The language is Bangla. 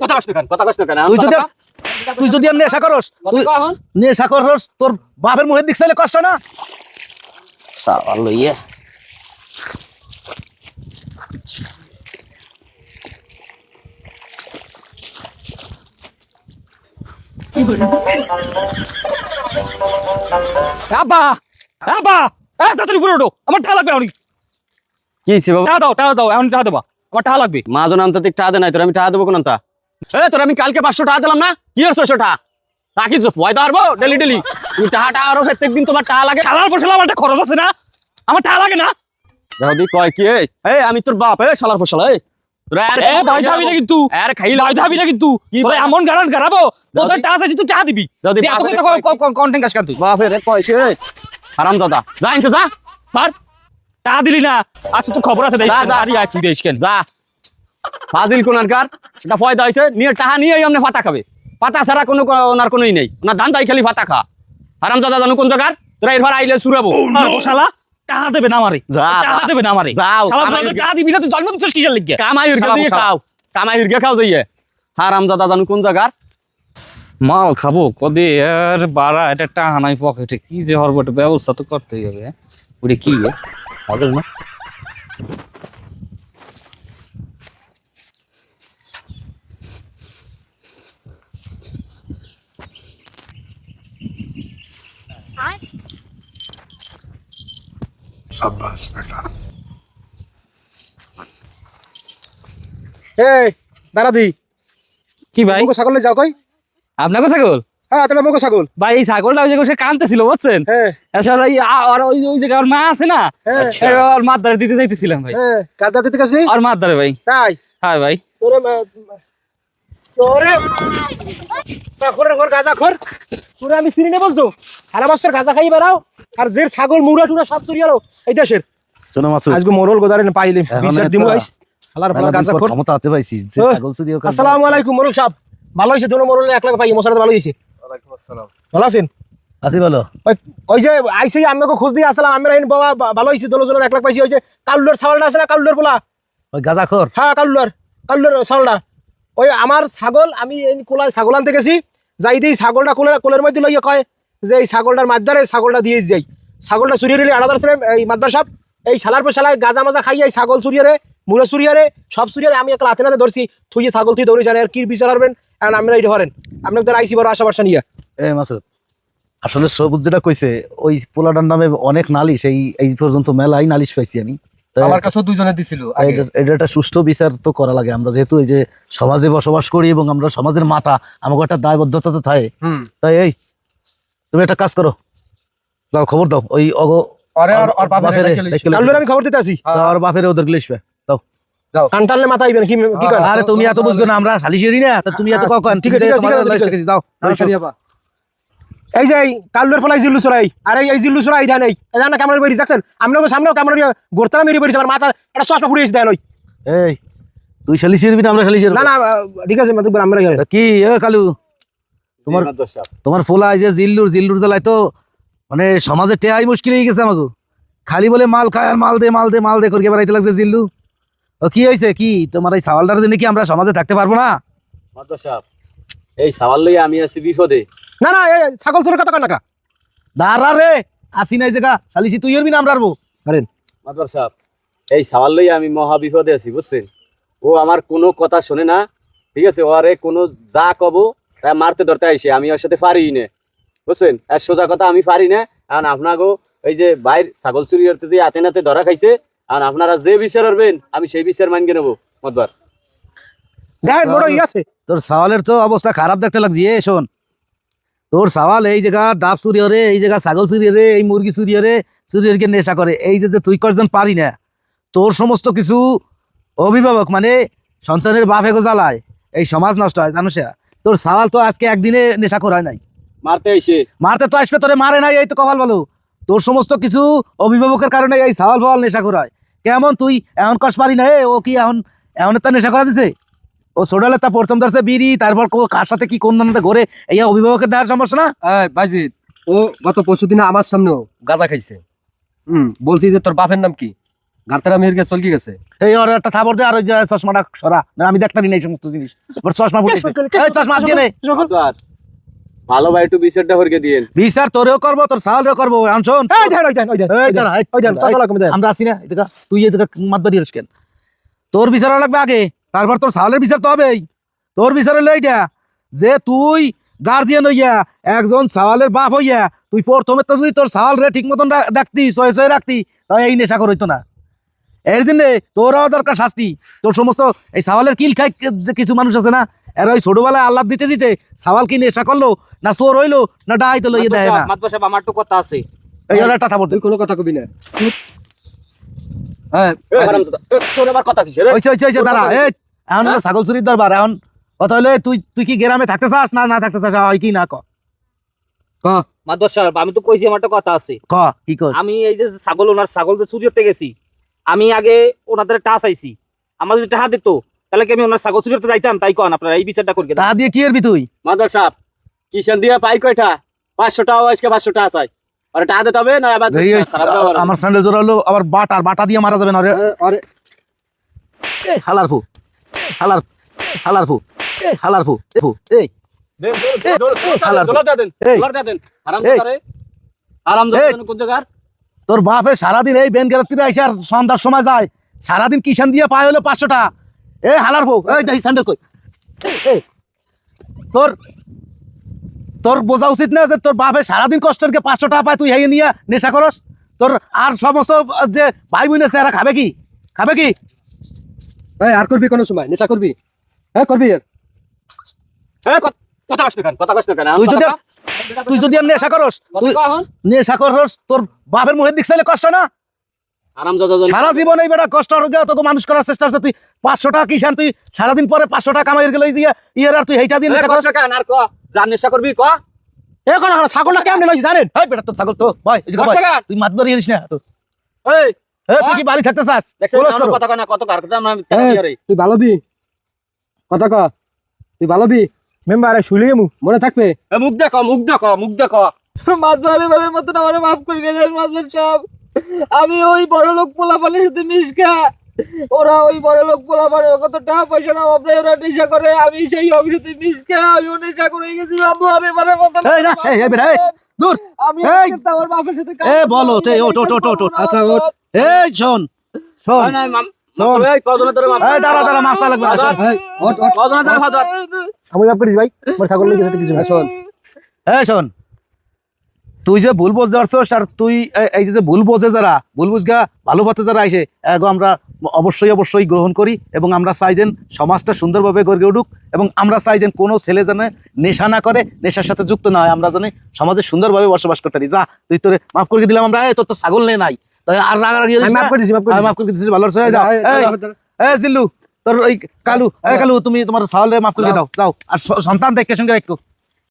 কথা কষ্ট কেন? কথা কষ্ট কেন? তুই যদি তুই যদি আর নেশা করস তুই নেশা করস তোর বাপের মুখের দিক চাইলে কষ্ট না। সাবাল লইয়ে। তাড়াতাড়ি উপরে ওঠো আমার টাকা লাগবে অনেক কি বাবা? টাকা দাও টাকা দাও এখন টাকা দেবা আমার টাকা লাগবে। মা জন আন্ত টাকা দে নাই তোর আমি টাকা দেবো কোন এ তোর আমি কালকে পাঁচশো টাকা দিলাম না? কি আর ছয়শো টাকা? তা পয়দা হারবো? Daily daily. তুমি টাকা টাকা আরও প্রত্যেক দিন তোমার টাকা লাগে। শালার আমার খরচ আছে না? আমার টাকা লাগে না? দাদি কয় কি এই? আমি তোর বাপ এ শালার ফসলা এই। তোরা আর এ ভাই ভাবি না কিন্তু। আর খাই ভাই ভাবি না কিন্তু। কি তোরা ভাই? এমন গান গারাবো তোদের টাকা আছে তুই টাকা দিবি। দাদি এত কথা কয় কন্টেন্ট কাজ তুই। বাপে রে কয়ছে রে হারাম দাদা। যা ইনতে যা। স্যার টাকা দিলি না। আচ্ছা তো খবর আছে দেখ। যা, যা। আর কি দেশ কেন? যা। ফাজিল কোনারকার এটা ফয়দা হয়েছে। নিয়ে টাকা নিয়ে আমনে পাতা খাবে। পাতা ছাড়া কোনো ওনার কোনোই নেই। ওনার ধান তাই খালি পাতা খা। হারাম দাদা জানো কোন জায়গার? তোরা এরপর আইলে সুরাবো। শালা দেবে না আমারে। যা, দেবে না আমারে। যাও, শালা দিবি। না তুই জন্ম দিচ্ছিস কিসের লিগে? কামাই হিরগে শালা দিয়ে শালা। খাও। যাইয়ে। জানো কোন জায়গার? মাল খাব কদে আর বাড়া এটা টাকা নাই পকেটে। কি যে হরবো একটা ব্যবস্থা তো করতেই হবে। ওটা কি? হবে না? সাব্বাস বেটা এই দাঁড়া কি ভাই? মোকো ছাগল যাও কই? আপনাকে ছাগল? হ্যাঁ তোরা মোকো ছাগল। ভাই এই ছাগলটা ওই যে সে কানতেছিল বুঝছেন? হ্যাঁ। এই আর ওই ওই যে মা আছে না? হ্যাঁ। আচ্ছা। ওর মার দ্বারে দিতে চাইতেছিলাম ভাই। হ্যাঁ কার দ্বারে দিতে গেছি? ওর মার দ্বারে ভাই। তাই? হ্যাঁ ভাই। তোরে তোরে খোর খোর গাজা খোর তোরে আমি চিনি না বলছো? সারা বছর গাজা খাই বেড়াও আর যে ছাগল মুড়া টুড়া সব চুরি গেল এই দেশের। শোনো আজকে মোরল গোদারে পাইলে বিচার দিমু গাইস হালার ফালার গাজা খোর। ক্ষমতা হাতে পাইছি ছাগল চুরি আসসালামু আলাইকুম মোরল সাহেব। ভালো হয়েছে? দোনো মোরল এক লাখ পাই মশাটা ভালো হয়েছে? ভালো আছেন? আসি বলো ওই ওই যে আইসি আমাকে খোঁজ দিয়ে আসলাম আমরা এই বাবা ভালো হয়েছে? দোনো জনের এক লাখ পাইছি ওই যে কালুর ছাগলটা আছে না কালুর পোলা? ওই গাজাখর হ্যাঁ কালুর কালুর ছাগলটা। ওই আমার ছাগল আমি এই কোলায় ছাগল আনতে গেছি যাই দিই ছাগলটা কোলের কোলের মধ্যে লইয়া কয় যে এই ছাগলটার মাদ্দারে ছাগলটা দিয়ে যাই। ছাগলটা চুরিয়ে রিলি আড়াদার ছিলাম এই মাদ্দার সাহেব এই শালার পর শালায় গাজা মাজা খাইয়ে এই ছাগল চুরিয়ারে মুড়ে চুরিয়ারে সব চুরিয়ারে আমি একটা হাতে নাতে ধরছি থুইয়ে ছাগল তুই দৌড়ে জানে আর কি বিচার হারবেন? এখন আমরা এটা হরেন। আপনি তো আইসি বড় আশা বর্ষা নিয়ে। এ মাসুদ আসলে সবুজ যেটা কইছে ওই পোলাটার নামে অনেক নালিশ এই এই পর্যন্ত মেলাই নালিশ পাইছি আমি। আমার কাছেও দুজনে দিছিল এটা- এটা একটা সুষ্ঠু বিচার তো করা লাগে। আমরা যেহেতু এই যে সমাজে বসবাস করি এবং আমরা সমাজের মাথা আমাকে একটা দায়বদ্ধতা তো থাকে। হুম। তাই এই তুমি একটা কাজ করো। দাও খবর দাও। ওই অগ আমি খবর দিতে আসি। আর বাপেরে ওদের লিখবে দাও। কান টানলে মাথা আইবেন কি কি করেন আরে তুমি এত বুঝছ না আমরা সালিশেরি না। তা তুমি এত কখন ঠিক আছে, ঠিক আছে। যাও এই যে কালুর ফলাই জিল্লু চড়াই আর এই- জিল্লু চড়াই ধান এই জানা ক্যামেরা বেরিয়ে যাচ্ছেন আমরাও সামনেও ক্যামেরা গোরতারা মেরে বেরিয়েছে আমার মাথা একটা চশমা ফুড়িয়ে দেন ওই এই তুই সালিশেরি না আমরা সালিশেরি না না ঠিক আছে আমরা কি এ কালু? তোমার তোমার ফোলা যে জিল্লুর জিল্লুর জ্বালায় তো মানে সমাজে টেয়াই মুশকিল হয়ে গেছে আমাকে খালি বলে মাল খায় আর মাল দে মাল দে মাল দে করে বেড়াইতে লাগছে জিল্লু? ও কি হয়েছে? কি? তোমার এই সাওয়ালটার জন্য কি আমরা সমাজে থাকতে পারব না? এই সাওয়াল লইয়া আমি আছি বিপদে। না না ছাগল চোরের কথা কন নাকা দাঁড়া রে আসি নাই জায়গা। সালিশি তুই এরবি না আমরা আরবো। আরেন মাদ্রাস সাহেব এই সাওয়াল লইয়া আমি মহা বিপদে আছি বুঝছেন? ও আমার কোনো কথা শোনে না। ঠিক আছে ও আরে কোনো যা কব তা মারতে ধরতে আইসে আমি ওর সাথে পারি না বুঝছেন? আর সোজা কথা আমি পারি না আর আপনাকেও এই যে বাইর ছাগল চুরি করতে যে হাতে নাতে ধরা খাইছে আর আপনারা যে বিচার করবেন আমি সেই বিচার মানকে নেব। মতবার। দেখেন বড় ই আছে তোর সাওয়ালের তো অবস্থা খারাপ দেখতে লাগছে এ শোন। তোর সাওয়াল এই জায়গা ডাব চুরি হরে এই জায়গা ছাগল চুরি হরে এই মুরগি চুরি হরে চুরি হরে নেশা করে। এই যে যে তুই করজন পারি না তোর সমস্ত কিছু অভিভাবক মানে সন্তানের বাপ এগো জ্বালায়। এই সমাজ নষ্ট হয় জানো সে তোর সাওয়াল তো আজকে একদিনে নেশা করায় নাই। মারতে আইসে মারতে তো আসবে তোরে মারে নাই এই তো কপাল ভালো। তোর সমস্ত কিছু অভিভাবকের কারণে এই সাওয়াল ফাওয়াল নেশা করায় কেমন তুই এমন কষ পারি না ও কি এখন এমন তা নেশা করা দিছে? ও সোডালে তা প্রথম ধরছে বিড়ি তারপর কো কার সাথে কি কোন নামতে ঘরে এই অভিভাবকের দেওয়ার সমস্যা না? এই বাইজিৎ ও গত পরশু দিনে আমার সামনেও গাঁজা খাইছে। হুম। বলছি যে তোর বাপের নাম কি? গার্তারা মেহের চল কি গেছে। এই ওর একটা থাবর দে আর ওই যে চশমাটা সরা। না আমি দেখতারি নেই সমস্ত জিনিস। ওর চশমা ফুটে এই চশমা নে। ভালো ভাই একটু বিচারটা হরকে বিচার তোরেও করব তোর সালেও করব আনশোন এই ওই দেন ওই দেন এই দাঁড়া, ওই দেন এই, লাগবে আমরা আসি না তুই এই জায়গা মাত বাড়ি কেন? তোর বিচার লাগবে আগে তারপর তোর সালের বিচার তো হবেই। তোর বিচার হলো এইটা যে তুই গার্জিয়ান হইয়া একজন সাওয়ালের বাপ হইয়া তুই প্রথমে তো যদি তোর সাওয়াল রে ঠিক মতন রাখতি সয়ে সয়ে রাখতি তাই এই নেশা করইতো না। এর দিনে তোরাও দরকার শাস্তি। তোর সমস্ত এই সাওয়ালের কিল খাই যে কিছু মানুষ আছে না এর ওই ছোটবেলায় আল্লাহ দিতে দিতে সাওয়াল কি নেশা করল না চোর হইল না ডাইতে লইয়ে দেয় না। মাতবা সাহেব আমার তো কথা আছে। এই ওর তুই কোনো কথা কবি না। হ্যাঁ তোর আবার কথা কিসের এ? ওইছে ওইছে ওইছে দাঁড়া এই এখন হলো ছাগল চুরির দরবার এখন কথা হলে তুই তুই কি গ্রামে থাকতে চাস না না থাকতে চাস হয় কি না ক? ক? মাতবা সাহেব আমি তো কইছি আমার তো কথা আছে। ক কি কর আমি এই যে ছাগল ওনার ছাগল যে চুরি করতে গেছি আমি আগে ওনাদের টাচ আইছি আমার যদি টাকা দিত তাহলে কি আমি ওনার ছাগল চুরি করতে যাইতাম তাই কন আপনারা এই বিচারটা করে তা দিয়ে কি এরবি তুই মাতবার সাহেব কিষান দিয়ে পাই কয়টা পাঁচশো টাকা আজকে পাঁচশো টাকা চাই আর টাকা দিতে হবে না হবে। আমার স্যান্ডেল জোড়া হলো আবার বাটার বাটা দিয়ে মারা যাবে না রে আরে এই হালার ফু হালার হালার ফু এই হালার ফু এ ফু এই দেন, দেন, হালার। কোন জায়গার? তোর বাপে সারাদিন এই বেন গেরাত্রিতে আইসে আর সন্ধ্যার সময় যায়। সারাদিন কিষান দিয়ে পায় হলো পাঁচশো টাকা এই হালার ফু এই স্যান্ডেল কই? তোর তোর বোঝা উচিত না যে তোর বাপে সারাদিন কষ্টের কে পাঁচশো টাকা পায় তুই হেয়ে নিয়ে নেশা করস? তোর আর সমস্ত যে ভাই বোন আছে এরা খাবে কি? খাবে কি? এই আর করবি কোনো সময়? নেশা করবি? হ্যাঁ করবি এ, কথা কষ্ট কেন কথা কষ্ট কেন তুই যদি তুই যদি আর নেশা করস তুই নেশা করস তোর বাপের মুখের দিক চাইলে কষ্ট না? সারা জীবন এই বেটা কষ্ট হয়ে তোকে মানুষ করার চেষ্টা করছে তুই পাঁচশো টাকা কিষান তুই সারাদিন পরে পাঁচশো টাকা কামাই গেলে দিয়ে ইয়ের আর তুই এইটা দিয়ে নেশা করস। নেশা করবি ক? এ কোন ছাগলটা কেমনে লইছি জানেন? এই বেটা তোর ছাগল তো ভাই এই ভাই, তুই মাত বাড়ি না তো এই এ, তুই কি? বাড়ি থাকতে চাস? দেখছেন খোলস আমার করো। কথা না কত কার কথা। তুই ভালোবি? কথা ক তুই ভালোবি? মেম্বারে শুলে মু মনে থাকবে? মুখ দেখো মুখ দেখো মুখ দেখো। মাতবারে বারের মতন আমার মাফ করে গেছেন মাতবার সাহেব আমি ওই বড় লোক পোলাপানের সাথে মিশকা ওরা ওই বড় লোক পোলাপানের কত টাকা পয়সা না আপনি ওরা নেশা করে আমি সেই অভিষেকে মিশকা আমিও নেশা করে গেছি মাতবারে বারের মতন এই না এই এই এই দূর। আমি আমার বাপের সাথে এ বলো, ওঠ, ওঠ, ওঠ, ওঠ। আচ্ছা, ওঠ। এই শোন শোন। তুই যে ভুল বুঝতে পারছস আর তুই এই যে যে ভুল বোঝে যারা ভুল বুঝগা ভালো পথে যারা আমরা অবশ্যই অবশ্যই গ্রহণ করি এবং আমরা চাই যেন সমাজটা সুন্দরভাবে গড়ে উঠুক এবং আমরা চাই যেন কোনো ছেলে যেন নেশা না করে নেশার সাথে যুক্ত না হয়। আমরা যেন সমাজে সুন্দরভাবে বসবাস করতে পারি। যা তুই তোরে মাফ করে দিলাম আমরা। তোর তো ছাগল নেই নাই। আর রাগারাগি আমি মাফ করে দিছি, মাফ করে দিছি। মাফ করে দিছি ভালো সহায় যাও। এই, জিল্লু তোর ওই কালু এই কালু তুমি তোমার ছাগলে মাফ করে দাও যাও। আর সন্তান দেখে সঙ্গে রাখো।